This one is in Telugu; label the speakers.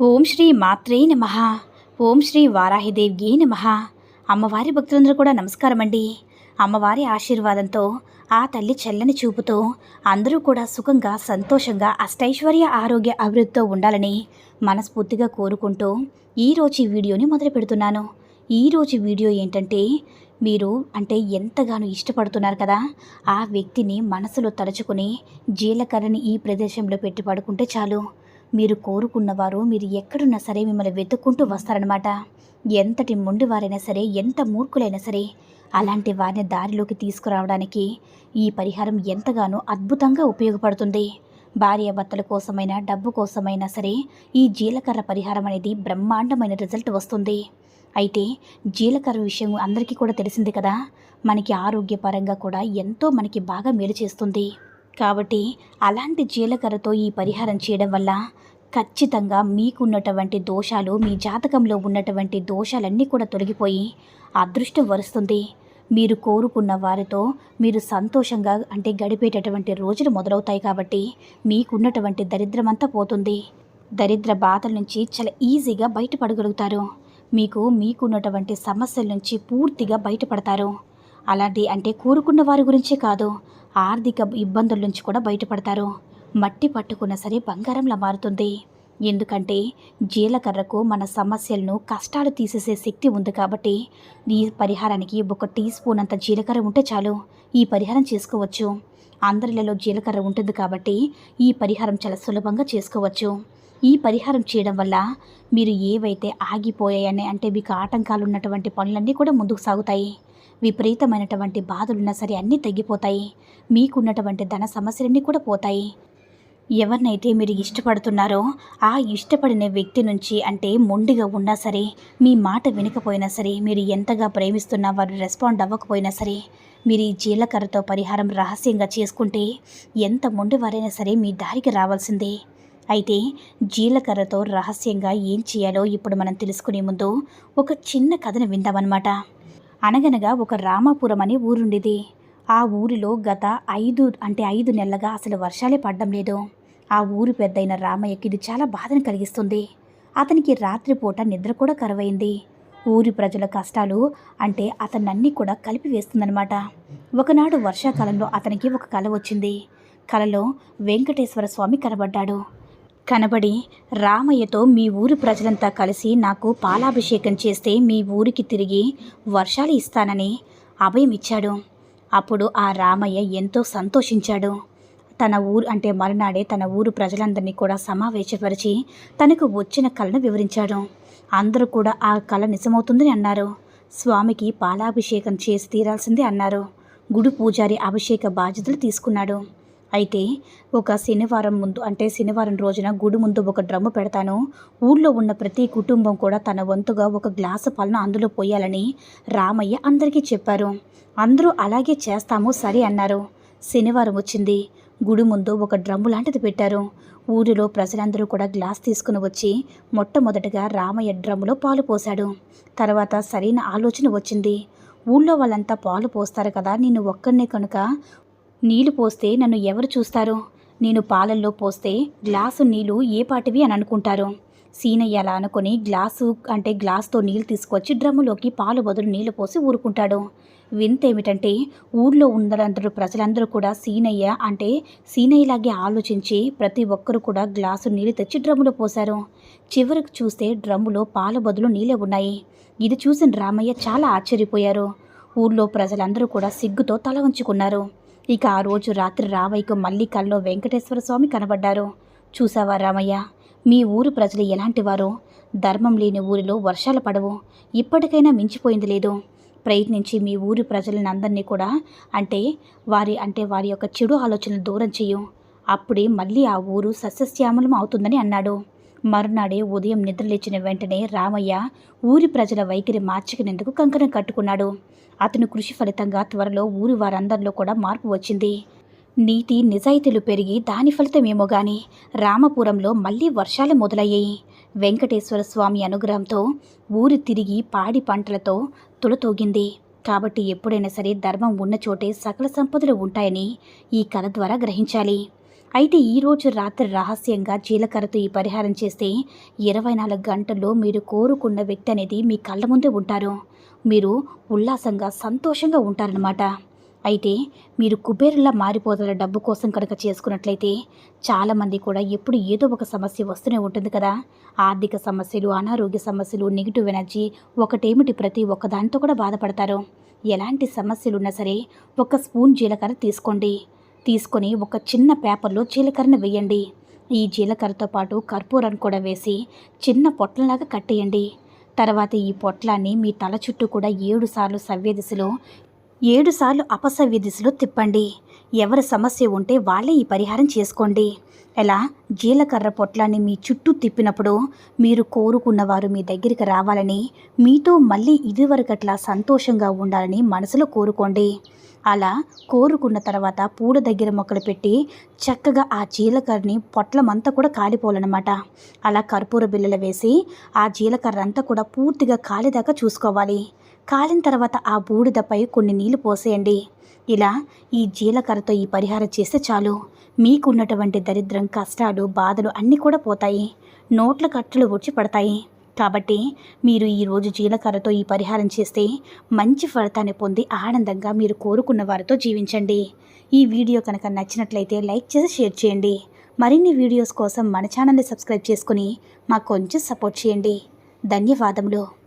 Speaker 1: ఓం శ్రీ మాత్రే నమ. ఓం శ్రీ వారాహిదేవ్యే నమ. అమ్మవారి భక్తులందరూ కూడా నమస్కారం అండి. అమ్మవారి ఆశీర్వాదంతో ఆ తల్లి చల్లని చూపుతో అందరూ కూడా సుఖంగా సంతోషంగా అష్టైశ్వర్య ఆరోగ్య అభివృద్ధితో ఉండాలని మనస్ఫూర్తిగా కోరుకుంటూ ఈరోజు ఈ వీడియోని మొదలు పెడుతున్నాను. ఈరోజు వీడియో ఏంటంటే మీరు అంటే ఎంతగానో ఇష్టపడుతున్నారు కదా ఆ వ్యక్తిని మనసులో తలుచుకుని జీలకర్రని ఈ ప్రదేశంలో పెట్టి పడుకుంటే చాలు. మీరు కోరుకున్నవారు మీరు ఎక్కడున్నా సరే మిమ్మల్ని వెతుక్కుంటూ వస్తారనమాట ఎంతటి మొండివారైనా సరే ఎంత మూర్ఖులైనా సరే అలాంటి వారిని దారిలోకి తీసుకురావడానికి ఈ పరిహారం ఎంతగానో అద్భుతంగా ఉపయోగపడుతుంది. భార్యాభర్తల కోసమైనా డబ్బు కోసమైనా సరే ఈ జీలకర్ర పరిహారం అనేది బ్రహ్మాండమైన రిజల్ట్ వస్తుంది. అయితే జీలకర్ర విషయం అందరికీ కూడా తెలిసింది కదా? మనకి ఆరోగ్యపరంగా కూడా ఎంతో మనకి బాగా మేలు చేస్తుంది. కాబట్టి అలాంటి జీలకర్రతో ఈ పరిహారం చేయడం వల్ల ఖచ్చితంగా మీకున్నటువంటి దోషాలు మీ జాతకంలో ఉన్నటువంటి దోషాలన్నీ కూడా తొలగిపోయి అదృష్టం వరుస్తుంది. మీరు కోరుకున్న వారితో మీరు సంతోషంగా అంటే గడిపేటటువంటి రోజులు మొదలవుతాయి కాబట్టి మీకున్నటువంటి దరిద్రమంతా పోతుంది. దరిద్ర బాధల నుంచి చాలా ఈజీగా బయటపడగలుగుతారు. మీకు మీకున్నటువంటి సమస్యల నుంచి పూర్తిగా బయటపడతారు. అలాంటి అంటే కోరుకున్న వారి గురించే కాదు. ఆర్థిక ఇబ్బందుల నుంచి కూడా బయటపడతారు. మట్టి పట్టుకున్న సరే బంగారంలా మారుతుంది. ఎందుకంటే జీలకర్రకు మన సమస్యలను కష్టాలు తీసేసే శక్తి ఉంది కాబట్టి ఈ పరిహారానికి ఒక టీ స్పూన్ అంత జీలకర్ర ఉంటే చాలు. ఈ పరిహారం చేసుకోవచ్చు. అందరిలో జీలకర్ర ఉంటుంది కాబట్టి ఈ పరిహారం చాలా సులభంగా చేసుకోవచ్చు. ఈ పరిహారం చేయడం వల్ల మీరు ఏవైతే ఆగిపోయాయని అంటే మీకు ఆటంకాలు ఉన్నటువంటి పనులన్నీ కూడా ముందుకు సాగుతాయి. విపరీతమైనటువంటి బాధలున్నా సరే అన్నీ తగ్గిపోతాయి. మీకున్నటువంటి ధన సమస్యలన్నీ కూడా పోతాయి. ఎవరినైతే మీరు ఇష్టపడుతున్నారో ఆ ఇష్టపడిన వ్యక్తి నుంచి అంటే మొండిగా ఉన్నా సరే మీ మాట వినకపోయినా సరే మీరు ఎంతగా ప్రేమిస్తున్నా వారు రెస్పాండ్ అవ్వకపోయినా సరే మీరు ఈ జీలకర్రతో పరిహారం రహస్యంగా చేసుకుంటే ఎంత మొండివారైనా సరే మీ దారికి రావాల్సిందే. అయితే జీలకర్రతో రహస్యంగా ఏం చేయాలో ఇప్పుడు మనం తెలుసుకునే ముందు ఒక చిన్న కథను విందామన్నమాట. అనగనగా ఒక రామాపురం అనే ఊరుండేది. ఆ ఊరిలో గత ఐదు అంటే ఐదు నెలలుగా అసలు వర్షాలే పడడం లేదు. ఆ ఊరి పెద్దయిన రామయ్యకి ఇది చాలా బాధను కలిగిస్తుంది. అతనికి రాత్రిపూట నిద్ర కూడా కరువైంది. ఊరి ప్రజల కష్టాలు అంటే అతనన్నీ కూడా కలిపి వేస్తుందనమాట ఒకనాడు వర్షాకాలంలో అతనికి ఒక కల వచ్చింది. కలలో వెంకటేశ్వర స్వామి కనబడ్డాడు. కనబడి రామయ్యతో మీ ఊరి ప్రజలంతా కలిసి నాకు పాలాభిషేకం చేస్తే మీ ఊరికి తిరిగి వర్షాలు ఇస్తానని అభయం ఇచ్చాడు. అప్పుడు ఆ రామయ్య ఎంతో సంతోషించాడు. తన ఊరు అంటే మరునాడే తన ఊరు ప్రజలందరినీ కూడా సమావేశపరిచి తనకు వచ్చిన కళను వివరించాడు. అందరూ కూడా ఆ కళ నిజమవుతుందని అన్నారు. స్వామికి పాలాభిషేకం చేసి తీరాల్సిందే అన్నారు. గుడి పూజారి అభిషేక బాధ్యతలు తీసుకున్నాడు. అయితే ఒక శనివారం ముందు అంటే శనివారం రోజున గుడి ముందు ఒక డ్రమ్ము పెడతాను. ఊళ్ళో ఉన్న ప్రతి కుటుంబం కూడా తన వంతుగా ఒక గ్లాసు పాలను అందులో పోయాలని రామయ్య అందరికీ చెప్పారు. అందరూ అలాగే చేస్తాము సరే అన్నారు. శనివారం వచ్చింది. గుడి ముందు ఒక డ్రమ్ము లాంటిది పెట్టారు. ఊరిలో ప్రజలందరూ కూడా గ్లాస్ తీసుకుని వచ్చి మొట్టమొదటగా రామయ్య డ్రమ్ములో పాలు పోశాడు. తర్వాత సరైన ఆలోచన వచ్చింది. ఊళ్ళో వాళ్ళంతా పాలు పోస్తారు కదా నేను ఒక్కడినే కనుక నీళ్ళు పోస్తే నన్ను ఎవరు చూస్తారు? నేను పాలల్లో పోస్తే గ్లాసు నీళ్ళు ఏ పాటివి అని అనుకుంటారు. సీనయ్య అలా అనుకుని గ్లాసు అంటే గ్లాస్తో నీళ్ళు తీసుకొచ్చి డ్రమ్ములోకి పాలు బదులు నీళ్ళు పోసి ఊరుకుంటాడు. వింత ఏమిటంటే ఊర్లో ఉన్నదందరూ ప్రజలందరూ కూడా సీనయ్య అంటే సీనయ్యలాగే ఆలోచించి ప్రతి ఒక్కరు కూడా గ్లాసు నీళ్ళు తెచ్చి డ్రమ్ములో పోశారు. చివరికి చూస్తే డ్రమ్ములో పాల బదులు నీళ్ళే ఉన్నాయి. ఇది చూసిన రామయ్య చాలా ఆశ్చర్యపోయారు. ఊర్లో ప్రజలందరూ కూడా సిగ్గుతో తల వంచుకున్నారు. ఇక ఆ రోజు రాత్రి రామయ్యకు మళ్ళీ కల్లో వెంకటేశ్వర స్వామి కనబడ్డారు. చూసావా రామయ్య? మీ ఊరు ప్రజలు ఎలాంటివారో ధర్మం లేని ఊరిలో వర్షాలు పడవు. ఇప్పటికైనా మించిపోయింది లేదు. ప్రయత్నించి మీ ఊరి ప్రజలను అందరినీ కూడా అంటే వారి అంటే వారి యొక్క చెడు ఆలోచనలు దూరం చేయు అప్పుడే మళ్ళీ ఆ ఊరు సస్యశ్యామలం అవుతుందని అన్నాడు. మరునాడే ఉదయం నిద్రలేచిన వెంటనే రామయ్య ఊరి ప్రజల వైఖరి మార్చుకునేందుకు కంకణం కట్టుకున్నాడు. అతని కృషి ఫలితంగా త్వరలో ఊరి వారందరిలో కూడా మార్పు వచ్చింది. నీతి నిజాయితీలు పెరిగి దాని ఫలితమేమో గాని రామపురంలో మళ్ళీ వర్షాలు మొదలయ్యాయి. వెంకటేశ్వర స్వామి అనుగ్రహంతో ఊరి తిరిగి పాడి పంటలతో తులతూగింది. కాబట్టి ఎప్పుడైనా సరే ధర్మం ఉన్న చోటే సకల సంపదలు ఉంటాయని ఈ కథ ద్వారా గ్రహించాలి. అయితే ఈరోజు రాత్రి రహస్యంగా జీలకర్రతో ఈ పరిహారం చేస్తే ఇరవై నాలుగు గంటల్లో మీరు కోరుకున్న వ్యక్తి అనేది మీ కళ్ళ ముందే ఉంటారు. మీరు ఉల్లాసంగా సంతోషంగా ఉంటారనమాట అయితే మీరు కుబేరులా మారిపోతున్న డబ్బు కోసం కనుక చేసుకున్నట్లయితే చాలామంది కూడా ఎప్పుడు ఏదో ఒక సమస్య వస్తూనే ఉంటుంది కదా. ఆర్థిక సమస్యలు అనారోగ్య సమస్యలు నెగిటివ్ ఎనర్జీ ఒకటేమిటి? ప్రతి ఒక్కదానితో కూడా బాధపడతారు. ఎలాంటి సమస్యలు ఉన్నా సరే ఒక స్పూన్ జీలకర్ర తీసుకోండి. తీసుకొని ఒక చిన్న పేపర్లో జీలకర్రను వేయండి. ఈ జీలకర్రతో పాటు కర్పూరాన్ని కూడా వేసి చిన్న పొట్లలాగా కట్టేయండి. తర్వాత ఈ పొట్లాన్ని మీ తల చుట్టూ కూడా ఏడు సార్లు సవ్య దిశలో ఏడు సార్లు అపసవ్య దిశలో తిప్పండి. ఎవరి సమస్య ఉంటే వాళ్ళే ఈ పరిహారం చేసుకోండి. ఎలా? జీలకర్ర పొట్లాన్ని మీ చుట్టూ తిప్పినప్పుడు మీరు కోరుకున్న వారు మీ దగ్గరికి రావాలని మీతో మళ్ళీ ఇదివరకట్లా సంతోషంగా ఉండాలని మనసులో కోరుకోండి. అలా కోరుకున్న తర్వాత పూల దగ్గర మొక్కలు పెట్టి చక్కగా ఆ జీలకర్రని పొట్లమంతా కూడా కాలిపోవాలన్నమాట. అలా కర్పూర బిళ్ళలు వేసి ఆ జీలకర్ర అంతా కూడా పూర్తిగా కాలిదాకా చూసుకోవాలి. కాలిన తర్వాత ఆ బూడిదపై కొన్ని నీళ్ళు పోసేయండి. ఇలా ఈ జీలకర్రతో ఈ పరిహారం చేస్తే చాలు. మీకున్నటువంటి దరిద్రం కష్టాలు బాధలు అన్నీ కూడా పోతాయి. నోట్ల కట్టలు వచ్చి పడతాయి. కాబట్టి మీరు ఈరోజు జీలకర్రతో ఈ పరిహారం చేస్తే మంచి ఫలితాన్ని పొంది ఆనందంగా మీరు కోరుకున్న వారితో జీవించండి. ఈ వీడియో కనుక నచ్చినట్లయితే లైక్ చేసి షేర్ చేయండి. మరిన్ని వీడియోస్ కోసం మన ఛానల్ని సబ్స్క్రైబ్ చేసుకుని మాకు కొంచెం సపోర్ట్ చేయండి. ధన్యవాదములు.